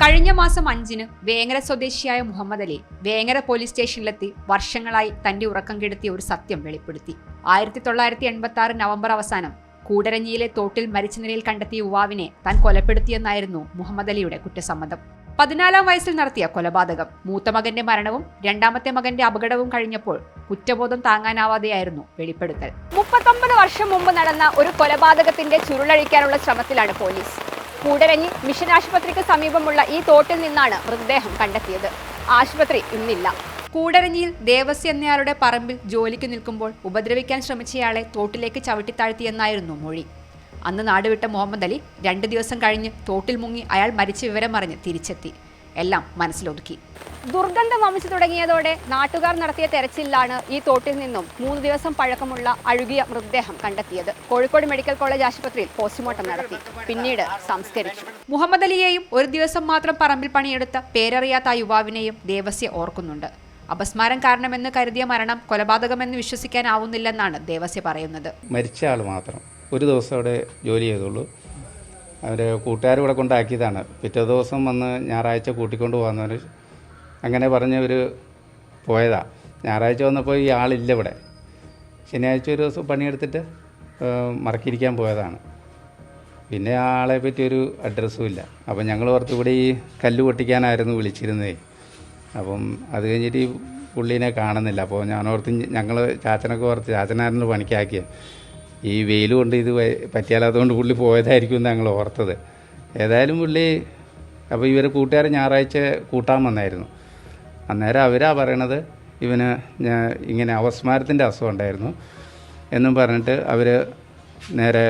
കഴിഞ്ഞ മാസം അഞ്ചിന് വേങ്ങര സ്വദേശിയായ മുഹമ്മദ് അലി വേങ്ങര പോലീസ് സ്റ്റേഷനിലെത്തി വർഷങ്ങളായി തന്റെ ഉറക്കം കെടുത്തിയ ഒരു സത്യം വെളിപ്പെടുത്തി. ആയിരത്തി തൊള്ളായിരത്തി എൺപത്തി ആറ് നവംബർ അവസാനം കൂടരഞ്ഞിയിലെ തോട്ടിൽ മരിച്ച നിലയിൽ കണ്ടെത്തിയ യുവാവിനെ താൻ കൊലപ്പെടുത്തിയെന്നായിരുന്നു മുഹമ്മദ് അലിയുടെ കുറ്റസമ്മതം. പതിനാലാം വയസ്സിൽ നടത്തിയ കൊലപാതകം മൂത്ത മകന്റെ മരണവും രണ്ടാമത്തെ മകന്റെ അപകടവും കഴിഞ്ഞപ്പോൾ കുറ്റബോധം താങ്ങാനാവാതെയായിരുന്നു വെളിപ്പെടുത്തൽ. മുപ്പത്തൊമ്പത് വർഷം മുമ്പ് നടന്ന ഒരു കൊലപാതകത്തിന്റെ ചുരുളഴിക്കാനുള്ള ശ്രമത്തിലാണ് പോലീസ്. കൂടരഞ്ഞി മിഷൻ ആശുപത്രിക്ക് സമീപമുള്ള ഈ തോട്ടിൽ നിന്നാണ് മൃതദേഹം കണ്ടെത്തിയത്. ആശുപത്രി ഇന്നില്ല. കൂടരഞ്ഞിയിൽ ദേവസ്യ എന്നയാളുടെ പറമ്പിൽ ജോലിക്ക് നിൽക്കുമ്പോൾ ഉപദ്രവിക്കാൻ ശ്രമിച്ചയാളെ തോട്ടിലേക്ക് ചവിട്ടിത്താഴ്ത്തിയെന്നായിരുന്നു മൊഴി. അന്ന് നാടുവിട്ട മുഹമ്മദ് അലി രണ്ട് ദിവസം കഴിഞ്ഞ് തോട്ടിൽ മുങ്ങി അയാൾ മരിച്ച വിവരം അറിഞ്ഞ് തിരിച്ചെത്തി. എല്ലാം മനസ്സിലൊതുക്കി. ദുർഗന്ധം വമിച്ചു തുടങ്ങിയതോടെ നാട്ടുകാർ നടത്തിയ തെരച്ചിലാണ് ഈ തോട്ടിൽ നിന്നും മൂന്ന് ദിവസം പഴക്കമുള്ള അഴുകിയ മൃതദേഹം കണ്ടെത്തിയത്. കോഴിക്കോട് മെഡിക്കൽ കോളേജ് ആശുപത്രിയിൽ പോസ്റ്റ്മോർട്ടം നടത്തി. പിന്നീട് സംസ്കരിച്ചു. മുഹമ്മദ് അലിയെയും ഒരു ദിവസം മാത്രം പറമ്പിൽ പണിയെടുത്ത പേരറിയാത്ത ആ യുവാവിനെയും ദേവസ്യ ഓർക്കുന്നുണ്ട്. അപസ്മാരം കാരണമെന്ന് കരുതിയ മരണം കൊലപാതകമെന്ന് വിശ്വസിക്കാനാവുന്നില്ലെന്നാണ് ദേവസ്യ പറയുന്നത്. മരിച്ച ആൾ മാത്രം. ഒരു ദിവസം അവിടെ ജോലി ചെയ്തുള്ളൂ. അവരെ കൂട്ടുകാർ ഇവിടെ കൊണ്ടാക്കിയതാണ്. പിറ്റേ ദിവസം വന്ന് ഞായറാഴ്ച കൂട്ടിക്കൊണ്ട് പോകുന്നവർ അങ്ങനെ പറഞ്ഞ് ഒരു ഞായറാഴ്ച വന്നപ്പോൾ ഈ ആളില്ല ഇവിടെ. ശനിയാഴ്ച ഒരു ദിവസം പണിയെടുത്തിട്ട് മറക്കിയിരിക്കാൻ പോയതാണ്. പിന്നെ ആ ആളെ പറ്റി ഒരു അഡ്രസ്സും ഇല്ല. അപ്പം ഞങ്ങൾ ഓർത്ത് ഇവിടെ ഈ കല്ല് പൊട്ടിക്കാനായിരുന്നു വിളിച്ചിരുന്നേ. അപ്പം അത് കഴിഞ്ഞിട്ട് ഈ പുള്ളീനെ കാണുന്നില്ല. അപ്പോൾ ഞാൻ ഓർത്ത് ഞങ്ങൾ ചാച്ചനൊക്കെ ഓർത്ത് ചാച്ചനായിരുന്നു പണിക്കാക്കിയത് ഈ വെയിൽ കൊണ്ട് ഇത് പറ്റിയാലാത്തതുകൊണ്ട് പുള്ളി പോയതായിരിക്കും എന്ന് ഞങ്ങൾ ഓർത്തത്. ഏതായാലും പുള്ളി അപ്പോൾ ഇവരെ കൂട്ടുകാർ ഞായറാഴ്ച കൂട്ടാൻ വന്നായിരുന്നു. അന്നേരം അവരാ പറയണത് ഇവന് ഇങ്ങനെ അവസ്മാരത്തിന്റെ അസുഖം ഉണ്ടായിരുന്നു എന്നും പറഞ്ഞിട്ട് അവർ നേരെ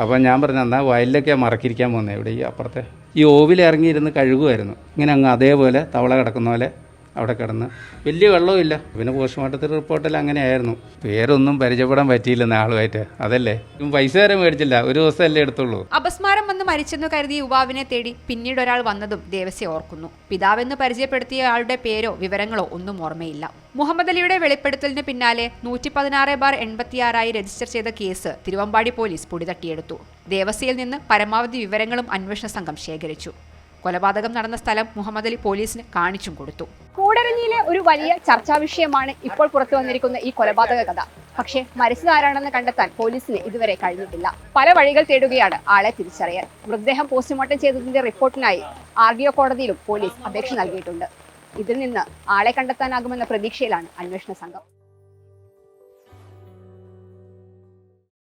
അപ്പം ഞാൻ പറഞ്ഞു എന്നാൽ വയലിലൊക്കെ മറക്കിരിക്കാൻ പോകുന്നത് ഇവിടെ ഈ അപ്പുറത്തെ ഈ ഓവിലിറങ്ങിയിരുന്ന് കഴുകുമായിരുന്നു. ഇങ്ങനെ അങ്ങ് അതേപോലെ തവള കിടക്കുന്ന പോലെ അവിടെ കിടന്ന്. വലിയ വെള്ളമില്ല പിന്നെ പോസ്റ്റ്മോർട്ടത്തിൽ റിപ്പോർട്ടിൽ അങ്ങനെയായിരുന്നു. പേരൊന്നും പരിചയപ്പെടാൻ പറ്റിയില്ല നാളുമായിട്ട് അതല്ലേ? പൈസ വരെ മേടിച്ചില്ല. ഒരു ദിവസമല്ലേ എടുത്തുള്ളൂ. അപസ്മാരം വന്ന് മരിച്ചെന്ന് കരുതി യുവാവിനെ തേടി പിന്നീട് ഒരാൾ വന്നതും ദേവസ്യ ഓർക്കുന്നു. പിതാവെന്ന് പരിചയപ്പെടുത്തിയ ആളുടെ പേരോ വിവരങ്ങളോ ഒന്നും ഓർമ്മയില്ല. മുഹമ്മദ് അലിയുടെ വെളിപ്പെടുത്തലിന് പിന്നാലെ നൂറ്റി പതിനാറ് ബാർ എൺപത്തിയാറായി രജിസ്റ്റർ ചെയ്ത കേസ് തിരുവമ്പാടി പോലീസ് പൊടിതട്ടിയെടുത്തു. ദേവസ്യയിൽ നിന്ന് പരമാവധി വിവരങ്ങളും അന്വേഷണ സംഘം ശേഖരിച്ചു. കൊലപാതകം നടന്ന സ്ഥലം മുഹമ്മദ് അലി പോലീസിന് കാണിച്ചും കൊടുത്തു. കൂടരഞ്ഞിയിലെ ഒരു വലിയ ചർച്ചാ വിഷയമാണ് ഇപ്പോൾ പുറത്തു വന്നിരിക്കുന്ന ഈ കൊലപാതക കഥ. പക്ഷേ മരിച്ചതാരാണെന്ന് കണ്ടെത്താൻ പോലീസിന് ഇതുവരെ കഴിഞ്ഞിട്ടില്ല. പല വഴികൾ തേടുകയാണ് ആളെ തിരിച്ചറിയാൻ. മൃതദേഹം പോസ്റ്റ്മോർട്ടം ചെയ്തതിന്റെ റിപ്പോർട്ടിനായി ആർ ഡി ഒ കോടതിയിലും പോലീസ് അപേക്ഷ നൽകിയിട്ടുണ്ട്. ഇതിൽ നിന്ന് ആളെ കണ്ടെത്താനാകുമെന്ന പ്രതീക്ഷയിലാണ് അന്വേഷണ സംഘം.